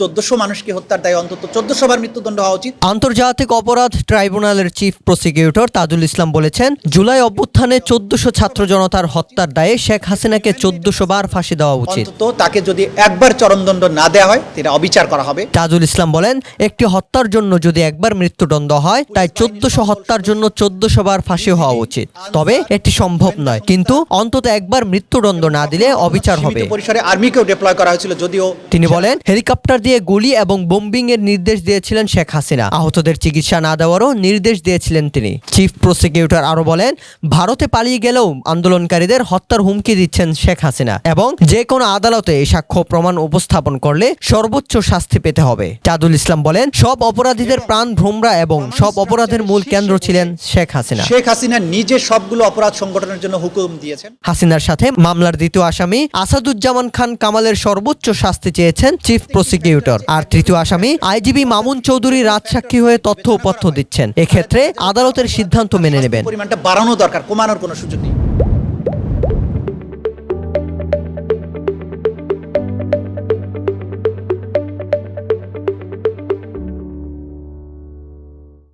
চোদ্দশো মানুষকে হত্যার দায়ে অন্তত চোদ্দশো বার মৃত্যুদণ্ড হওয়া উচিত। আন্তর্জাতিক অপরাধ ট্রাইব্যুনালের চিফ প্রসিকিউটর তাজুল ইসলাম বলেছেন জুলাই অভ্যুত্থানে চোদ্দশো ছাত্র জনতার হত্যার দায়ে শেখ হাসিনাকে চোদ্দশো বার ফাঁসি দেওয়া উচিত। অন্তত তাকে যদি একবার চরমদণ্ড না দেওয়া হয় সেটা অবিচার করা হবে। তাজুল ইসলাম বলেন একটি হত্যার জন্য যদি একবার মৃত্যুদণ্ড হয় তাই চোদ্দশো হত্যার জন্য চোদ্দশো বার ফাঁসি হওয়া উচিত। তবে এটি সম্ভব নয় কিন্তু অন্তত একবার মৃত্যুদণ্ড না দিলে অবিচার হবে। পরিসরে আর্মিকেও ডিপ্লয় করা হয়েছিল যদিও তিনি বলেন হেলিকপ্টার দিয়ে গুলি এবং বোম্বিং এর নির্দেশ দিয়েছিলেন শেখ হাসিনা। আহতদের চিকিৎসা না দেওয়ারও নির্দেশ দিয়েছিলেন তিনি। চিফ প্রসিকিউটর আরও বলেন ভারতে পালিয়ে গেলেও আন্দোলনকারীদের হত্যার হুমকি দিচ্ছেন শেখ হাসিনা এবং যে কোনো আদালতে এই সাক্ষ্য প্রমাণ উপস্থাপন করলে সর্বোচ্চ শাস্তি পেতে হবে। চাদুল ইসলাম বলেন সব অপরাধীদের প্রাণ ভ্রমরা এবং সব অপরাধের মূল কেন্দ্র ছিলেন শেখ হাসিনা। শেখ হাসিনা নিজে সবগুলো অপরাধ সংগঠনের জন্য হুকুম দিয়েছেন। হাসিনার সাথে মামলার দ্বিতীয় আসামি আসাদুজ্জামান খান কামালের সর্বোচ্চ শাস্তি চেয়েছেন চিফ প্রসিকিউটর আর তৃতীয় আসামি আইজিবি মামুন চৌধুরী রাজসাক্ষী হয়ে তথ্য উপথ্য দিচ্ছেন। এক্ষেত্রে আদালতের সিদ্ধান্ত মেনে নেবেন। পরিমাণটা বাড়ানো দরকার কমানোর কোনো সুযোগ নেই।